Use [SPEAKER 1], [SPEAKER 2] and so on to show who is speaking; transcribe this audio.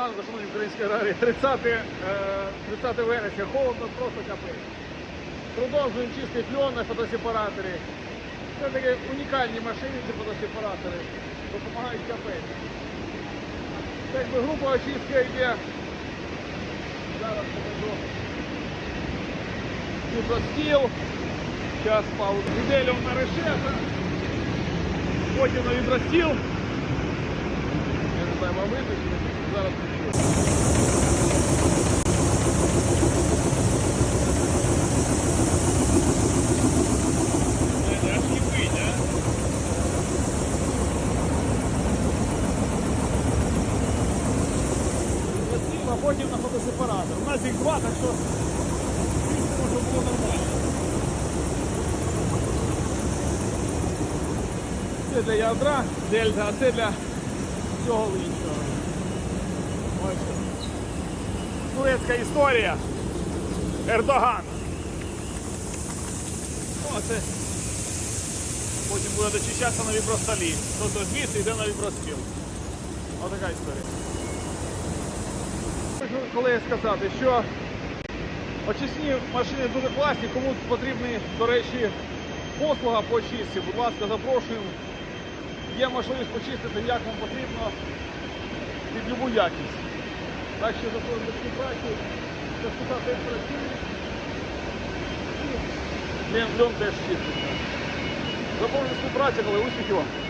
[SPEAKER 1] ранку, шановні українські аграрії. 30, е, 30 вересня, холодно, просто капець. Продовжуємо чистити льон на фотосепараторі. Це такі унікальні машини, ці фотосепаратори. Допомагають капець. Це якби група очистки йде. Зараз покажу. Вібростіл. Зараз паузу. Неделю на решета. Потім на вібростіл. Я не знаю, вам видно, а на фотосепаратор. У нас їх два, так що щоб було нормально. Це для ядра, дельта, а це для всього іншого. Турецька історія. Ердоган. О, це потім буде дочищатися на вібростолі. Тобто звідси йде на вібростіл. Ось така історія. Хочу колеги сказати, що очисні машини дуже класні, кому потрібна, до речі, послуга по очистці, будь ласка, запрошуємо. Є можливість почистити, як вам потрібно, під любу якість. Так що заходимо до співпраці, частота теж працює. Лен теж чиститься. Запрошую до співпраці, коли успіхів вам.